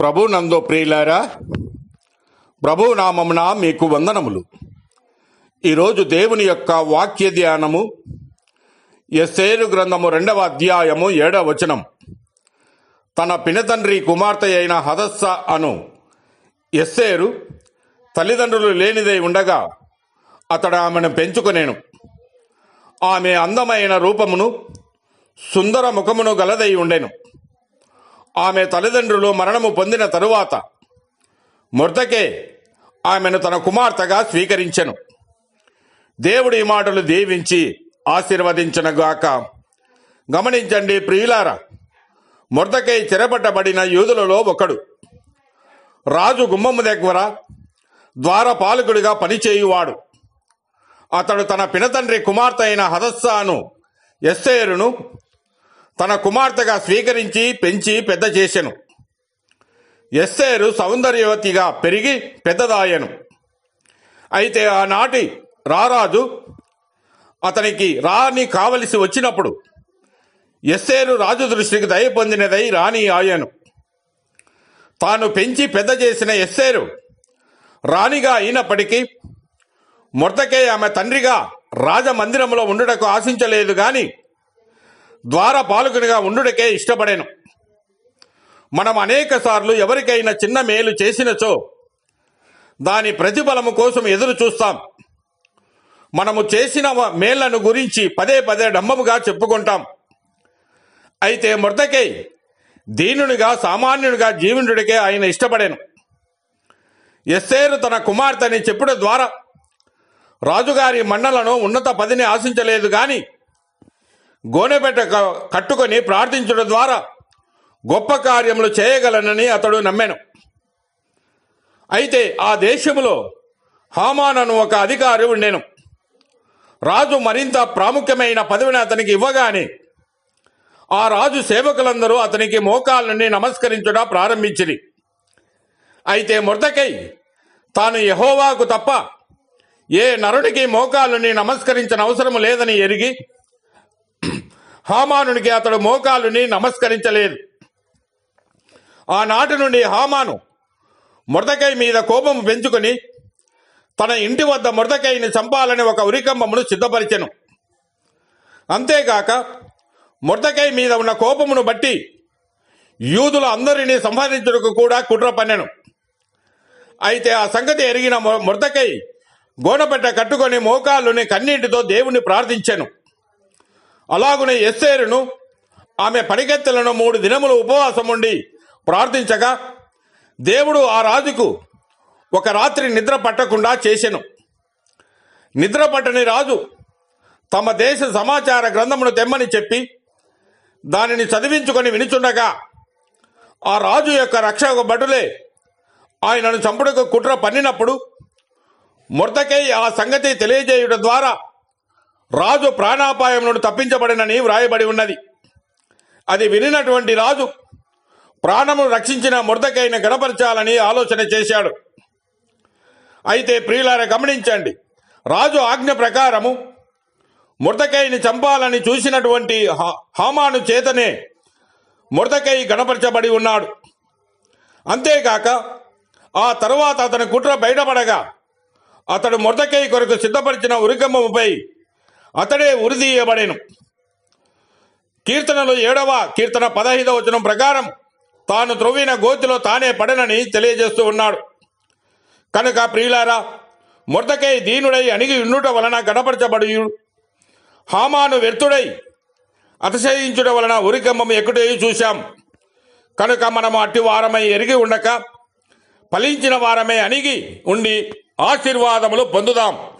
ప్రభు నందో ప్రియులారా ప్రభు నామమున మీకు వందనములు. ఈరోజు దేవుని యొక్క వాక్య ధ్యానము ఎస్సేరు గ్రంథము రెండవ అధ్యాయము ఏడవ వచనం. తన పినతండ్రి కుమార్తె అయిన హదస్స అను ఎస్సేరు తల్లిదండ్రులు లేనిదై ఉండగా అతడు ఆమెను పెంచుకొనేను. ఆమె అందమైన రూపమును సుందర ముఖమును గలదై ఉండెను. ఆమె తల్లిదండ్రులు మరణము పొందిన తరువాత మొర్దకే ఆమెను తన కుమార్తెగా స్వీకరించెను. దేవుడి ఈ మాటలు దీవించి ఆశీర్వదించనుగాక. గమనించండి ప్రియులారా మొర్దకై చెరపట్టబడిన యూదులలో ఒకడు. రాజు గుమ్మము దగ్గర ద్వారపాలకుడిగా పనిచేయువాడు. అతడు తన పినతండ్రి కుమార్తె అయిన హదస్సాను ఎస్సేరును తన కుమార్తెగా స్వీకరించి పెంచి పెద్ద చేసెను. ఎస్సేరు సౌందర్యవతిగా పెరిగి పెద్దదాయను. అయితే ఆనాటి రారాజు అతనికి రాణి కావలసి వచ్చినప్పుడు ఎస్సేరు రాజు దృష్టికి దయ పొందినదై రాణి ఆయను తాను పెంచి పెద్ద చేసిన ఎస్సేరు రాణిగా అయినప్పటికీ మొర్దకే ఆమె తండ్రిగా రాజమందిరంలో ఉండటకు ఆశించలేదు గాని ద్వార పాలకునిగా ఉండుటకే ఇష్టపడేను. మనం అనేక సార్లు ఎవరికైనా చిన్న మేలు చేసినచో దాని ప్రతిఫలము కోసం ఎదురు చూస్తాం. మనము చేసిన మేళ్ళను గురించి పదే పదే డంబముగా చెప్పుకుంటాం. అయితే మృతకై దీనునిగా సామాన్యునిగా జీవనుడికే ఆయన ఇష్టపడాను. ఎస్సేరు తన కుమార్తెని చెప్పుడు ద్వారా రాజుగారి మండలను ఉన్నత పదిని ఆశించలేదు గాని గోనెపెట్ట కట్టుకొని ప్రార్థించడం ద్వారా గొప్ప కార్యములు చేయగలనని అతడు నమ్మాను. అయితే ఆ దేశములో హామానను ఒక అధికారి ఉండేను. రాజు మరింత ప్రాముఖ్యమైన పదవిని అతనికి ఇవ్వగానే ఆ రాజు సేవకులందరూ అతనికి మోకాల నుండి నమస్కరించుట ప్రారంభించిరి. అయితే మొర్దకై తాను యహోవాకు తప్ప ఏ నరుడికి మోకాలుని నమస్కరించిన అవసరం లేదని ఎరిగి హామానునికి అతడు మోకాలుని నమస్కరించలేదు. ఆనాటి నుండి హామాను మొర్దకై మీద కోపం పెంచుకొని తన ఇంటి వద్ద మొర్దకైని చంపాలని ఒక ఉరికంబమును సిద్ధపరిచెను. అంతేగాక మొర్దకై మీద ఉన్న కోపమును బట్టి యూదుల అందరినీ సంహరించుటకు కూడా కుట్ర పన్నెను. అయితే ఆ సంగతి ఎరిగిన మొ- మొర్దకై గోనపెట్ట కట్టుకొని మోకాళ్ళుని కన్నీటితో దేవుణ్ణి ప్రార్థించెను. అలాగునే ఎస్సేరును ఆమె పనికెత్తలను మూడు దినములు ఉపవాసం ఉండి ప్రార్థించగా దేవుడు ఆ రాజుకు ఒక రాత్రి నిద్ర పట్టకుండా చేసెను. నిద్ర పట్టని రాజు తమ దేశ సమాచార గ్రంథమును తెమ్మని చెప్పి దానిని చదివించుకొని వినుచుండగా ఆ రాజు యొక్క రక్షక భటులే ఆయనను చంపుటకు కుట్ర పన్నినప్పుడు మురదకై ఆ సంగతి తెలియజేయుట ద్వారా రాజు ప్రాణాపాయం నుండి తప్పించబడినని వ్రాయబడి ఉన్నది. అది వినినటువంటి రాజు ప్రాణము రక్షించిన మురదకైన గణపరచాలని ఆలోచన చేశాడు. అయితే ప్రియులార గమనించండి. రాజు ఆజ్ఞ ప్రకారము మురదకైని చంపాలని చూసినటువంటి హామాను చేతనే మురదకై గణపరచబడి ఉన్నాడు. అంతేకాక ఆ తరువాత అతని కుట్ర బయటపడగా అతడు మురదకై కొరకు సిద్ధపరిచిన ఉరికమ్మపై అతడే ఉరిదీయబడెను. కీర్తనలు ఏడవ కీర్తన పదహైదవ వచనం ప్రకారం తాను త్రొవ్విన గోతిలో తానే పడనని తెలియజేస్తూ ఉన్నాడు. కనుక ప్రియులారా మురదకై దీనుడై అణిగి ఉండుట వలన గణపరచబడి హామాను వ్యర్థుడై అతిశయించుట వలన ఉరికంబం ఎక్కుటే చూశాం. కనుక మనము అట్టి వారమై ఎరిగి ఉండక ఫలించిన వారమే అణిగి ఉండి ఆశీర్వాదములు పొందుదాం.